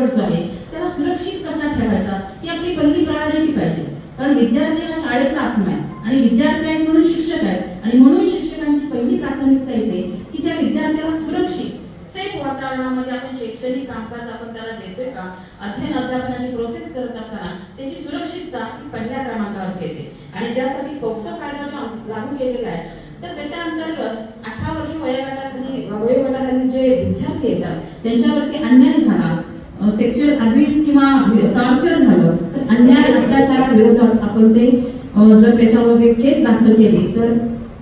आहे. त्याला सुरक्षित कसा ठेवायचा? ही आपली पहिली प्रायोरिटी पाहिजे. कारण विद्यार्थी हा शाळेचा आत्मा आहे आणि विद्यार्थी आहे म्हणून शिक्षक आहेत आणि म्हणून शिक्षकांची पहिली प्राथमिकता येते की त्या विद्यार्थ्याला सुरक्षित सेफ वातावरणामध्ये आपण शैक्षणिक कामकाज आपण त्याला देतोय का? अध्ययन अध्यापनाची प्रोसेस करत असताना त्याची सुरक्षितता ही पहिल्या क्रमांकावर येते आणि त्यासाठी पोक्सो कायदा जो लागू केलेला आहे तर त्याच्या अंतर्गत अठरा वर्ष वयोगटाखाली वयोगटाखाली जे विद्यार्थी येतात त्यांच्यावरती अन्याय झाला. सेक्शुअल अब्युज किंवा टॉर्चर झालं तर अन्याय अत्याचाराविरोधात आपण ते जर त्याच्यामध्ये केस दाखल केली तर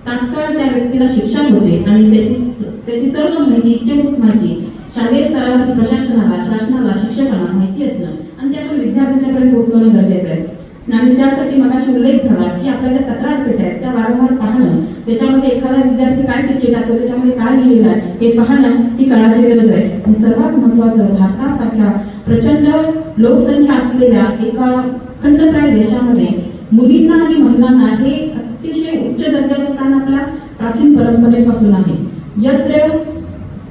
तात्काळ त्या व्यक्तीला शिक्षा होते आणि त्याची त्याची सर्व माहिती इत्यभूत माहिती शालेय स्तरावरती प्रशासनाला शासनाला शिक्षकांना माहिती असणं आणि ते आपण पोहोचवणं गरजेचं आहे. आणि त्यासाठी मनाशी उल्लेख झाला की आपल्या ज्या तक्रार पेट आहेत त्या वारंवार पाहणं त्याच्यामध्ये एखादा विद्यार्थी काय चिठ्ठी टाकतो त्याच्यामध्ये काय लिहिलेलं आहे हे पाहणं ही काळाची गरज आहे. आणि सर्वात महत्वाचं भारतासारख्या प्रचंड लोकसंख्या असलेल्या एका खंडप्राय देशामध्ये मुलींना आणि महिलांना हे अतिशय उच्च दर्जाचं स्थान आपल्या प्राचीन परंपरेपासून आहे. यत्र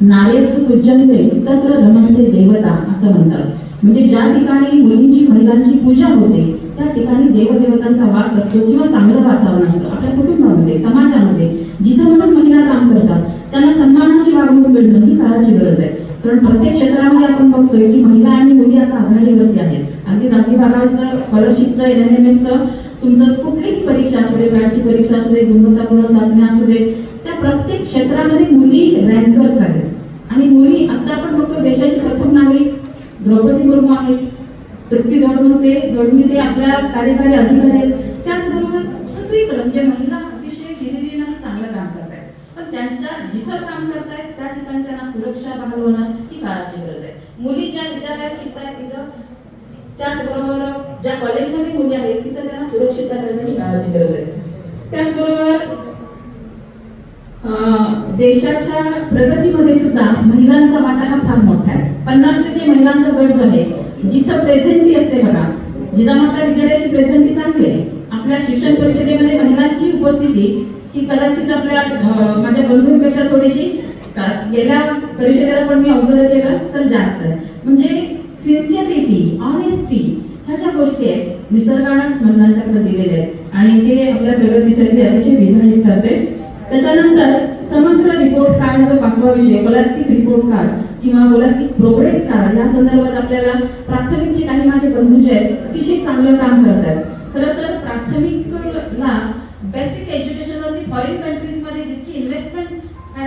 नारेस्तु पूजनते तत्र रमणते देवता असं म्हणतात. म्हणजे ज्या ठिकाणी मुलींची महिलांची पूजा होते त्या ठिकाणी देवदेवतांचा वास असतो किंवा चांगलं वातावरण असतं. आपल्या कुटुंबामध्ये समाजामध्ये जिथं म्हणून महिला काम करतात त्यांना सन्मानाची वागणूक मिळणं ही काळाची गरज आहे. कारण प्रत्येक क्षेत्रामध्ये आपण बघतोय की महिला आणि मुली आता आघाडीवरती आहेत. अगदी दहावी बारावीचं स्कॉलरशिपचं एन एम एसचं तुमचं कुठलीही परीक्षा असू दे बॅचची परीक्षा असू दे गुणवत्तापूर्ण चाचण्या असू दे त्या प्रत्येक क्षेत्रामध्ये मुली रँकर्स आहेत. आणि मुली आता आपण बघतो देशाची प्रथम द्रौपदी मुर्मू आहेत. तृप्ती धोडमसे धोडमीचे आपल्या कार्यकारी अधिकारी आहेत. त्याचबरोबर सगळीकडे म्हणजे महिला अतिशय जिनिरीनं चांगलं काम करतायत. पण त्यांच्या जिथं काम करतायत त्या ठिकाणी त्यांना सुरक्षा बहाल ही काळाची गरज आहे. मुली ज्या विद्यालयात शिकतायत तिथं त्याचबरोबर ज्या कॉलेजमध्ये मुली आहेत तिथं त्यांना सुरक्षितता मिळणं ही काळाची गरज आहे. त्याचबरोबर अं, देशाच्या प्रगतीमध्ये सुद्धा महिलांचा वाटा हा फार मोठा आहे. पन्नास टक्के महिलांचा गट झाले जिथं प्रेझेंटी असते बघा जिजामाता विद्यालयाची प्रेझेंटी चांगली आहे. आपल्या शिक्षण परिषदेमध्ये महिलांची उपस्थिती ही कदाचित आपल्या माझ्या बंधूंपेक्षा थोडीशी गेल्या परिषदेला पण मी ऑब्झर्व केलं तर जास्त आहे. म्हणजे सिन्सिअरिटी ऑनेस्टी ह्या ज्या गोष्टी आहेत निसर्गानंच महिलांच्याकडे दिलेल्या आहेत. आणि ते आपल्या प्रगतीसाठी अतिशय विधायक ठरते. त्याच्यानंतर समग्र रिपोर्ट कार्ड जो पाचवा विषय होलास्टिक रिपोर्ट कार्ड किंवा होलास्टिक प्रोग्रेस कार्ड या संदर्भात आपल्याला प्राथमिकचे काही माझे बंधू जे आहेत अतिशय चांगलं काम करतात खरं तर प्राथमिकला बेसिक एज्युकेशनवरती फॉरेन कंट्रीजमध्ये जितकी इन्व्हेस्टमेंट